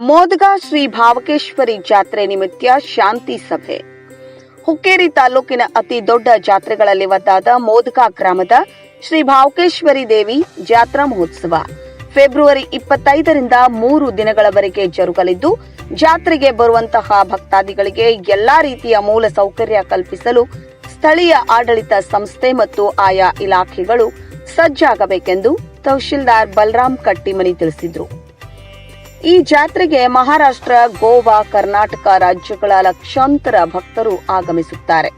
ಮೋದಗ ಶ್ರೀ ಭಾವಕೇಶ್ವರಿ ಜಾತ್ರೆ ನಿಮಿತ್ತ ಶಾಂತಿ ಸಭೆ. ಹುಕ್ಕೇರಿ ತಾಲೂಕಿನ ಅತಿ ದೊಡ್ಡ ಜಾತ್ರೆಗಳಲ್ಲಿ ಒಂದಾದ ಮೋದಗ ಗ್ರಾಮದ ಶ್ರೀ ಭಾವಕೇಶ್ವರಿ ದೇವಿ ಜಾತ್ರಾ ಮಹೋತ್ಸವ. ಫೆಬ್ರವರಿ ಇಪ್ಪತ್ತೈದರಿಂದ ಮೂರು ದಿನಗಳವರೆಗೆ ಜರುಗಲಿದ್ದು, ಜಾತ್ರೆಗೆ ಬರುವಂತಹ ಭಕ್ತಾದಿಗಳಿಗೆ ಎಲ್ಲಾ ರೀತಿಯ ಮೂಲ ಸೌಕರ್ಯ ಕಲ್ಪಿಸಲು ಸ್ಥಳೀಯ ಆಡಳಿತ ಸಂಸ್ಥೆ ಮತ್ತು ಆಯಾ ಇಲಾಖೆಗಳು ಸಜ್ಜಾಗಬೇಕೆಂದು ತಹಶೀಲ್ದಾರ್ ಬಲರಾಮ್ ಕಟ್ಟಿಮನಿ ತಿಳಿಸಿದರು. ಈ ಜಾತ್ರೆಗೆ ಮಹಾರಾಷ್ಟ್ರ, ಗೋವಾ, ಕರ್ನಾಟಕ ರಾಜ್ಯಗಳ ಲಕ್ಷಾಂತರ ಭಕ್ತರು ಆಗಮಿಸುತ್ತಾರೆ.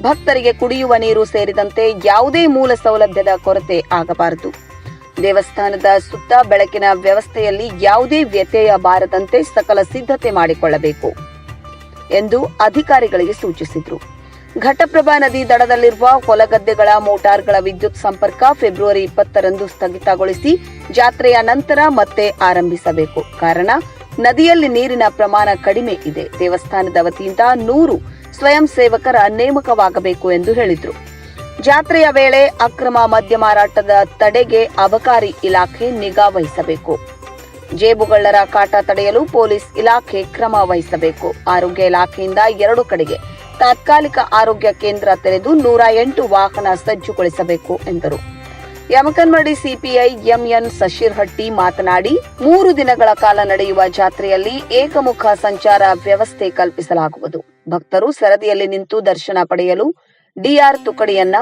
ಭಕ್ತರಿಗೆ ಕುಡಿಯುವ ನೀರು ಸೇರಿದಂತೆ ಯಾವುದೇ ಮೂಲ ಸೌಲಭ್ಯದ ಕೊರತೆ ಆಗಬಾರದು. ದೇವಸ್ಥಾನದ ಸುತ್ತ ಬೆಳಕಿನ ವ್ಯವಸ್ಥೆಯಲ್ಲಿ ಯಾವುದೇ ವ್ಯತ್ಯಯ ಬಾರದಂತೆ ಸಕಲ ಸಿದ್ಧತೆ ಮಾಡಿಕೊಳ್ಳಬೇಕು ಎಂದು ಅಧಿಕಾರಿಗಳಿಗೆ ಸೂಚಿಸಿದರು. ಘಟಪ್ರಭಾ ನದಿ ದಡದಲ್ಲಿರುವ ಹೊಲಗದ್ದೆಗಳ ಮೋಟಾರ್ಗಳ ವಿದ್ಯುತ್ ಸಂಪರ್ಕ ಫೆಬ್ರವರಿ ಇಪ್ಪತ್ತರಂದು ಸ್ಥಗಿತಗೊಳಿಸಿ ಜಾತ್ರೆಯ ನಂತರ ಮತ್ತೆ ಆರಂಭಿಸಬೇಕು. ಕಾರಣ, ನದಿಯಲ್ಲಿ ನೀರಿನ ಪ್ರಮಾಣ ಕಡಿಮೆ ಇದೆ. ದೇವಸ್ಥಾನದ ವತಿಯಿಂದ ನೂರು ಸ್ವಯಂ ಸೇವಕರ ನೇಮಕವಾಗಬೇಕು ಎಂದು ಹೇಳಿದರು. ಜಾತ್ರೆಯ ವೇಳೆ ಅಕ್ರಮ ಮದ್ಯ ಮಾರಾಟದ ತಡೆಗೆ ಅಬಕಾರಿ ಇಲಾಖೆ ನಿಗಾ ವಹಿಸಬೇಕು. ಜೇಬುಗಳ್ಳರ ಕಾಟ ತಡೆಯಲು ಪೊಲೀಸ್ ಇಲಾಖೆ ಕ್ರಮ ವಹಿಸಬೇಕು. ಆರೋಗ್ಯ ಇಲಾಖೆಯಿಂದ ಎರಡು ಕಡೆಗೆ ತಾತ್ಕಾಲಿಕ ಆರೋಗ್ಯ ಕೇಂದ್ರ ತೆರೆದು ನೂರ ಎಂಟು ವಾಹನ ಸಜ್ಜುಗೊಳಿಸಬೇಕು ಎಂದರು. ಯಮಕನ್ಮಡಿ ಸಿಪಿಐ ಎಂಎನ್ ಸಶೀರ್ಹಟ್ಟಿ ಮಾತನಾಡಿ, ಮೂರು ದಿನಗಳ ಕಾಲ ನಡೆಯುವ ಜಾತ್ರೆಯಲ್ಲಿ ಏಕಮುಖ ಸಂಚಾರ ವ್ಯವಸ್ಥೆ ಕಲ್ಪಿಸಲಾಗುವುದು. ಭಕ್ತರು ಸರದಿಯಲ್ಲಿ ನಿಂತು ದರ್ಶನ ಪಡೆಯಲು ಡಿಆರ್ ತುಕಡಿಯನ್ನ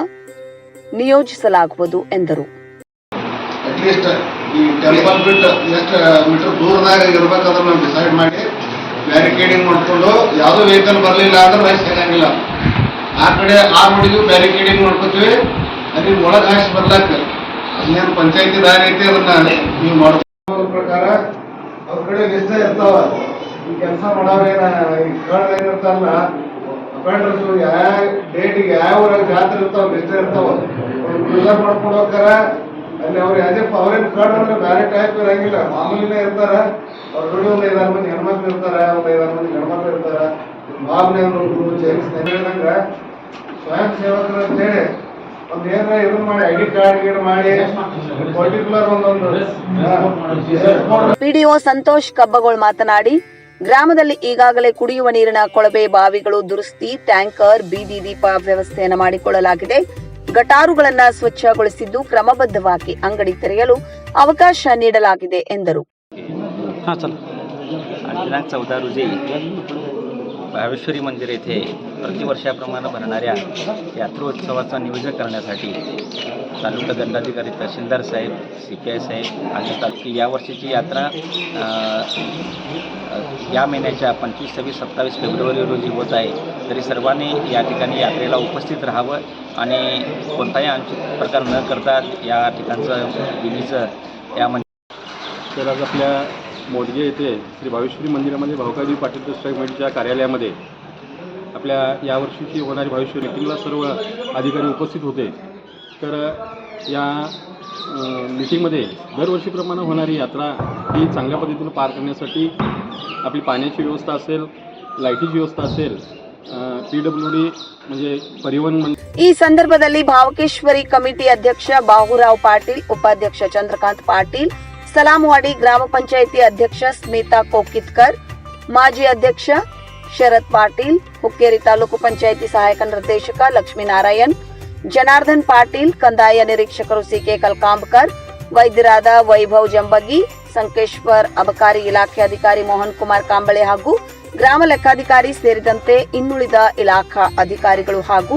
ನಿಯೋಜಿಸಲಾಗುವುದು ಎಂದರು. ಅಟ್ಲೀಸ್ಟ್ ಈ ಟೆಂಪಲ್ ಬಿಟ್ಟು ಎಷ್ಟು ಮೀಟರ್ ದೂರದಾಗ ಇರಬೇಕಾದ್ರೆ ನಾವು ಡಿಸೈಡ್ ಮಾಡಿ ಬ್ಯಾರಿಕೇಡಿಂಗ್ ಮಾಡ್ಕೊಂಡು ಯಾವುದೋ ವೆಹಿಕಲ್ ಬರಲಿಲ್ಲ ಅಂದ್ರೆ ರೈಸ್ ಸಿಗಂಗಿಲ್ಲ ಆ ಕಡೆ ಆ ರೋಡಿಗೂ ಬ್ಯಾರಿಕೇಡಿಂಗ್ ಮಾಡ್ಕೊತೀವಿ, ಅಲ್ಲಿ ಒಳಗೆ ಹಾಕಿ ಬರ್ಲಾಕ. ಅದೇನು ಪಂಚಾಯತಿ ದಾರಿ ಐತಿ ಅದನ್ನ ನೀವು ಮಾಡ್ಕೊ ಪ್ರಕಾರ ಅವ್ರ ಕಡೆ ಲಿಸ್ಟ್ ಇರ್ತಾವ. ಈ ಕೆಲಸ ಮಾಡೋವೇನ ಈ ಕಳ್ಳ ಏನಿರ್ತಾರಲ್ಲ ಅಪೆಂಡ್ರಸ್ ಯಾವ ಡೇಟಿಗೆ ಯಾವ ಜಾತ್ರೆ ಇರ್ತಾವ, ಲಿಸ್ಟ್ ಇರ್ತಾವ. ಮಾಡ್ಕೊಂಡು ಹೋಗ್ತಾರ ಅಲ್ಲಿ, ಅವ್ರು ಯಾಜೆ ಅವ್ರೇನ್ ಕಾರ್ಡ್ ಅಂದ್ರೆ ಬೇರೆ ಟೈಪ್ ಇರಂಗಿಲ್ಲ. ಮಾಮೂಲಿನೇ ಇರ್ತಾರ, ಅವ್ರ ಬಿಡು ಒಂದು ಐದಾರು ಮಂದಿ ಹೆಣ್ಮಕ್ಳು ಇರ್ತಾರ, ಒಂದು ಐದಾರು ಮಂದಿ ಗಂಡ್ಮಕ್ಳು ಇರ್ತಾರ. ಒಂದು ಚೇಂಜ್ ಹೇಳಿದಂಗ ಸ್ವಯಂ ಸೇವಕರು ಅಂತೇಳಿ ಒಂದ್ ಏನಾರ ಇದನ್ನ ಮಾಡಿ, ಐ ಡಿ ಕಾರ್ಡ್ ಗೀಡ್ ಮಾಡಿ ಪರ್ಟಿಕ್ಯುಲರ್ ಒಂದೊಂದು. ಪಿಡಿಒ ಸಂತೋಷ್ ಕಬ್ಬಗೋಳ್ ಮಾತನಾಡಿ, ಗ್ರಾಮದಲ್ಲಿ ಈಗಾಗಲೇ ಕುಡಿಯುವ ನೀರಿನ ಕೊಳವೆ ಬಾವಿಗಳು ದುರಸ್ತಿ, ಟ್ಯಾಂಕರ್, ಬೀದಿ ದೀಪ ವ್ಯವಸ್ಥೆಯನ್ನು ಮಾಡಿಕೊಳ್ಳಲಾಗಿದೆ. ಗಟಾರುಗಳನ್ನ ಸ್ವಚ್ಛಗೊಳಿಸಿದ್ದು ಕ್ರಮಬದ್ಧವಾಗಿ ಅಂಗಡಿ ತೆರೆಯಲು ಅವಕಾಶ ನೀಡಲಾಗಿದೆ ಎಂದರು. भावेश्वरी मंदिर येथे प्रतिवर्षाप्रमाणे भरणाऱ्या यात्रोत्सवाचं नियोजन करण्यासाठी तालुका दंडाधिकारी तहसीलदार साहेब सी पी आय साहेब आणि की यावर्षीची यात्रा या महिन्याच्या पंचवीस सव्वीस सत्तावीस फेब्रुवारी रोजी होत आहे. तरी सर्वांनी या ठिकाणी यात्रेला उपस्थित राहावं आणि कोणताही अनुचित प्रकार न करता या ठिकाणचं विधीचं या म्हणजे तर आज आपल्या मोडगे येथे श्री भावेश्वरी मंदिरामध्ये भाऊकाजी पाटील ट्रस्ट कमिटीच्या कार्यालयामध्ये आपल्या यावर्षीची होणारी भावेश्वरी मिटिंगला सर्व अधिकारी उपस्थित होते तर या मिटिंगमध्ये दरवर्षीप्रमाणे होणारी यात्रा ही चांगल्या पद्धतीनं पार करण्यासाठी आपली पाण्याची व्यवस्था असेल लाईटीची व्यवस्था असेल पी डब्ल्यू डी म्हणजे परिवहन मंत्री ಈ ಸಂದರ್ಭದಲ್ಲಿ ಭಾವಕೇಶ್ವರಿ ಕಮಿಟಿ ಅಧ್ಯಕ್ಷ ಬಾಹುರಾವ್ ಪಾಟೀಲ್ ಉಪಾಧ್ಯಕ್ಷ ಚಂದ್ರಕಾಂತ್ ಪಾಟೀಲ್ ಸಲಾಮವಾಡಿ ಗ್ರಾಮ ಪಂಚಾಯಿತಿ ಅಧ್ಯಕ್ಷ ಸ್ಮಿತಾ ಕೋಕಿತ್ಕರ್, ಮಾಜಿ ಅಧ್ಯಕ್ಷ ಶರತ್ ಪಾಟೀಲ್, ಹುಕ್ಕೇರಿ ತಾಲೂಕು ಪಂಚಾಯಿತಿ ಸಹಾಯಕ ನಿರ್ದೇಶಕ ಲಕ್ಷ್ಮೀನಾರಾಯಣ್, ಜನಾರ್ದನ್ ಪಾಟೀಲ್, ಕಂದಾಯ ನಿರೀಕ್ಷಕರು ಸಿಕೆ ಕಲ್ಕಾಂಬ್ಕರ್, ವೈದ್ಯರಾದ ವೈಭವ್ ಜಂಬಗಿ, ಸಂಕೇಶ್ವರ್ ಅಬಕಾರಿ ಇಲಾಖೆ ಅಧಿಕಾರಿ ಮೋಹನ್ ಕುಮಾರ್ ಕಾಂಬಳೆ ಹಾಗೂ ಗ್ರಾಮ ಲೆಕ್ಕಾಧಿಕಾರಿ ಸೇರಿದಂತೆ ಇನ್ನುಳಿದ ಇಲಾಖಾ ಅಧಿಕಾರಿಗಳು ಹಾಗೂ